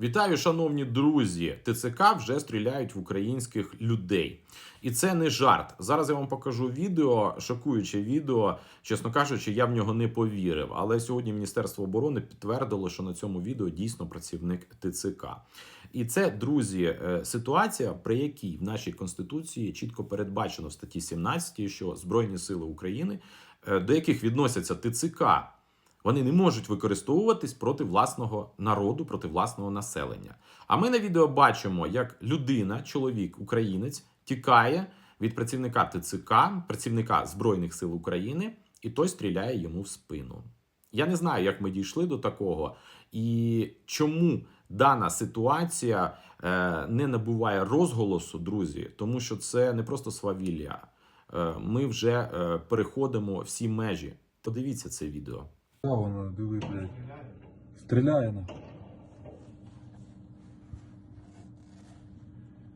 Вітаю, шановні друзі! ТЦК вже стріляють в українських людей. І це не жарт. Зараз я вам покажу відео, шокуюче відео. Чесно кажучи, я в нього не повірив. Але сьогодні Міністерство оборони підтвердило, що на цьому відео дійсно працівник ТЦК. І це, друзі, е, ситуація, при якій в нашій конституції чітко передбачено в статті 17, що Збройні сили України, е, до яких відносяться ТЦК, вони не можуть використовуватись проти власного народу, проти власного населення. А ми на відео бачимо, як людина, чоловік, українець, тікає від працівника ТЦК, працівника Збройних сил України, і той стріляє йому в спину. Я не знаю, як ми дійшли до такого, і чому дана ситуація е, не набуває розголосу, друзі, тому що це не просто свавілля. Е, ми вже е, переходимо всі межі. Подивіться це відео. Та воно, диви, блядь. Стріляє на.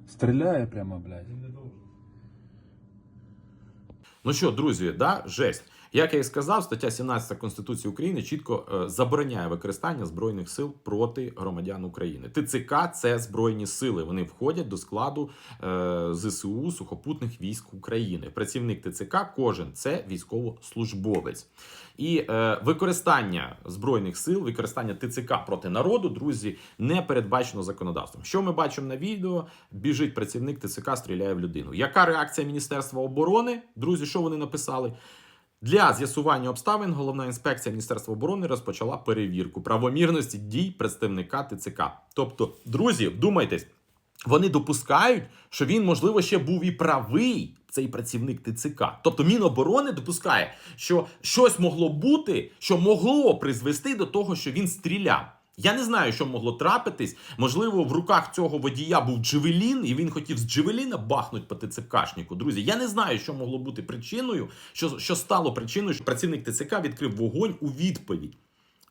Стріляє прямо, блядь. Ну що, друзі, да, жесть. Як я і сказав, стаття 17 Конституції України чітко е, забороняє використання збройних сил проти громадян України. ТЦК це збройні сили. Вони входять до складу е, ЗСУ сухопутних військ України. Працівник ТЦК кожен це військовослужбовець. І е, використання збройних сил, використання ТЦК проти народу, друзі, не передбачено законодавством. Що ми бачимо на відео? Біжить працівник ТЦК, стріляє в людину. Яка реакція Міністерства оборони? Друзі, що вони написали? Для з'ясування обставин головна інспекція Міністерства оборони розпочала перевірку правомірності дій представника ТЦК. Тобто, друзі, вдумайтесь, вони допускають, що він, можливо, ще був і правий, цей працівник ТЦК. Тобто Міноборони допускає, що щось могло бути, що могло призвести до того, що він стріляв. Я не знаю, що могло трапитись. Можливо, в руках цього водія був Джевелін, і він хотів з Джевеліна бахнути по ТЦКшнику. Друзі, я не знаю, що могло бути причиною, що, що стало причиною, що працівник ТЦК відкрив вогонь у відповідь.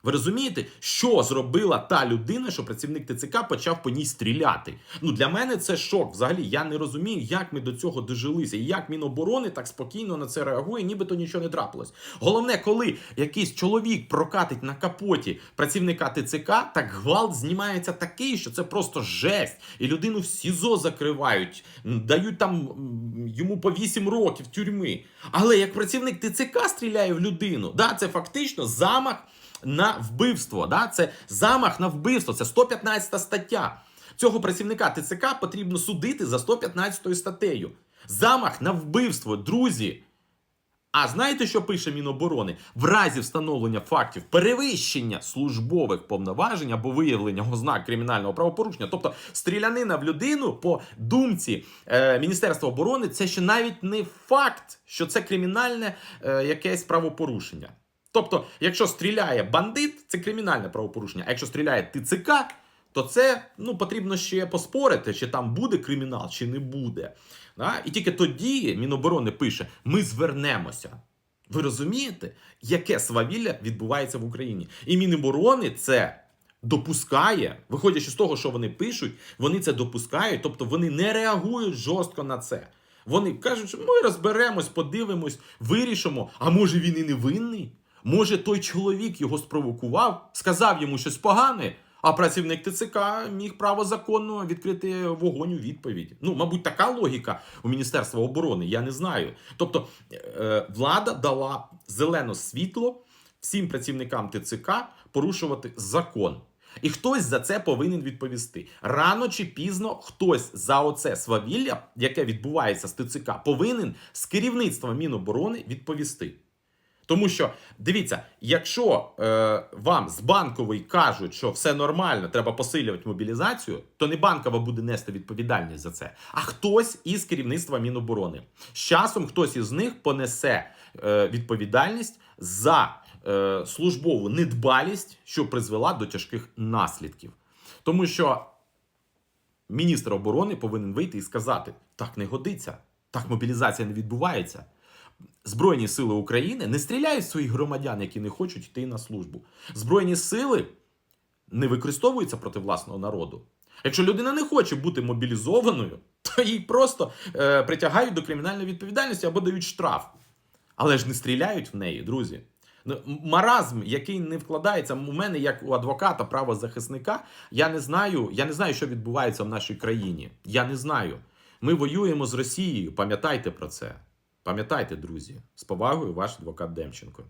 Ви розумієте, що зробила та людина, що працівник ТЦК почав по ній стріляти? Ну для мене це шок. Взагалі я не розумію, як ми до цього дожилися, і як Міноборони так спокійно на це реагує, нібито нічого не трапилось. Головне, коли якийсь чоловік прокатить на капоті працівника ТЦК, так гвалт знімається такий, що це просто жесть. І людину в СІЗО закривають, дають там йому по 8 років тюрми. Але як працівник ТЦК стріляє в людину, да, це фактично замах на вбивство. Да? Це замах на вбивство, це 115 стаття. Цього працівника ТЦК потрібно судити за 115 статтею. Замах на вбивство, друзі. А знаєте, що пише Міноборони? В разі встановлення фактів перевищення службових повноважень або виявлення ознак кримінального правопорушення, тобто стрілянина в людину по думці е, Міністерства оборони, це ще навіть не факт, що це кримінальне е, якесь правопорушення. Тобто, якщо стріляє бандит, це кримінальне правопорушення. А якщо стріляє ТЦК, то це ну, потрібно ще поспорити, чи там буде кримінал, чи не буде. Да? І тільки тоді Міноборони пише: ми звернемося. Ви розумієте, яке свавілля відбувається в Україні? І Міноборони це допускає, виходячи з того, що вони пишуть, вони це допускають, тобто вони не реагують жорстко на це. Вони кажуть, що ми розберемось, подивимось, вирішимо. А може він і не винний? Може, той чоловік його спровокував, сказав йому щось погане, а працівник ТЦК міг право законно відкрити вогонь у відповідь. Ну, мабуть, така логіка у Міністерства оборони, я не знаю. Тобто, е, влада дала зелене світло всім працівникам ТЦК порушувати закон. І хтось за це повинен відповісти. Рано чи пізно хтось за оце свавілля, яке відбувається з ТЦК, повинен з керівництва Міноборони відповісти. Тому що дивіться, якщо е, вам з банкової кажуть, що все нормально, треба посилювати мобілізацію, то не банкова буде нести відповідальність за це, а хтось із керівництва Міноборони. З часом хтось із них понесе е, відповідальність за е, службову недбалість, що призвела до тяжких наслідків. Тому що міністр оборони повинен вийти і сказати: так не годиться, так мобілізація не відбувається. Збройні сили України не стріляють своїх громадян, які не хочуть йти на службу. Збройні сили не використовуються проти власного народу. Якщо людина не хоче бути мобілізованою, то їй просто е, притягають до кримінальної відповідальності або дають штраф. Але ж не стріляють в неї, друзі. Ну, Маразм, який не вкладається у мене, як у адвоката, правозахисника, я не знаю, я не знаю, що відбувається в нашій країні. Я не знаю. Ми воюємо з Росією. Пам'ятайте про це. Пам'ятайте, друзі. З повагою, ваш адвокат Демченко.